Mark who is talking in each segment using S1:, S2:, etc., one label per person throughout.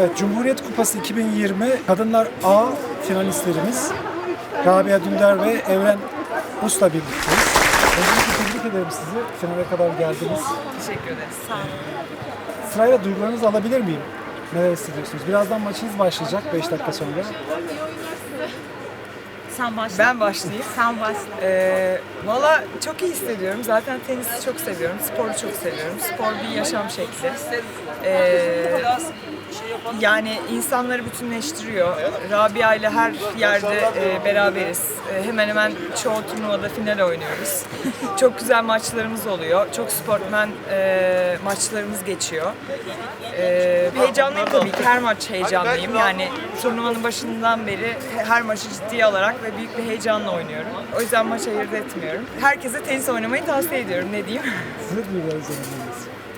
S1: Evet, Cumhuriyet Kupası 2020 Kadınlar A finalistlerimiz Rabia Dündar ve Evren Us'la birlikteyiz. Öncelikle tebrik ederim sizi. Finale kadar geldiniz.
S2: Teşekkür ederiz. Sağ olun.
S1: Sırayla duygularınızı alabilir miyim? Neler hissediyorsunuz? Birazdan maçınız başlayacak 5 dakika sonra.
S3: Sen başla.
S2: Ben başlayayım.
S3: Sen başla.
S2: Ee, Valla çok iyi hissediyorum. Zaten tenisi çok seviyorum. Sporu çok seviyorum. Spor bir yaşam şekli. Ee, yani insanları bütünleştiriyor. Rabia ile her yerde e, beraberiz. E, hemen hemen çoğu turnuvada final oynuyoruz. çok güzel maçlarımız oluyor. Çok sportmen e, maçlarımız geçiyor. E, heyecanlıyım tabii ki. Her maç heyecanlıyım. Yani turnuvanın başından beri her maçı ciddiye alarak ve büyük bir heyecanla oynuyorum. O yüzden maç ayırt etmiyorum. Herkese tenis oynamayı tavsiye ediyorum. Ne diyeyim?
S1: Alabilir
S3: Ee,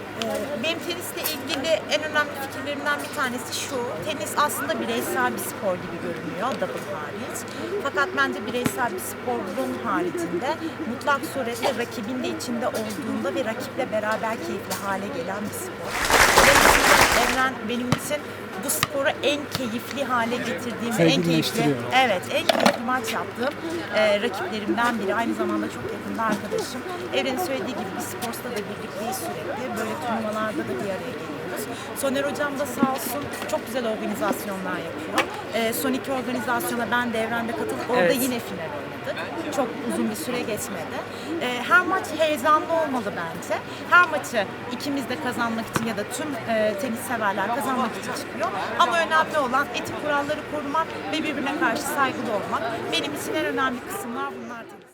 S3: Benim tenisle ilgili en önemli fikirlerimden bir tanesi şu. Tenis aslında bireysel bir spor gibi görünüyor, double hariç. Fakat bence bireysel bir sporun haricinde mutlak suretle rakibin de içinde olduğunda ve rakiple beraber keyifli hale gelen bir spor. Evren benim için bu sporu en keyifli hale getirdiğim en keyifli, evet en keyifli maç yaptığım e, rakiplerimden biri. Aynı zamanda çok yakında arkadaşım. Evren'in söylediği gibi biz sporsta da birlikteyiz sürekli. Böyle turnuvalarda da bir araya geliyoruz. Soner hocam da sağ olsun çok güzel organizasyonlar yapıyor. E, son iki organizasyona ben de Evren'de katılıp orada
S2: Evet.
S3: yine final oynadık. Çok uzun bir süre geçmedi. E, her maç heyecanlı olmalı bence. Her maçı ikimiz de kazanmak için ya da tüm e, tenis severler kazanmak için çıkıyor. Ama önemli olan etik kuralları korumak ve birbirine karşı saygılı olmak. Benim için en önemli kısımlar bunlar tenis.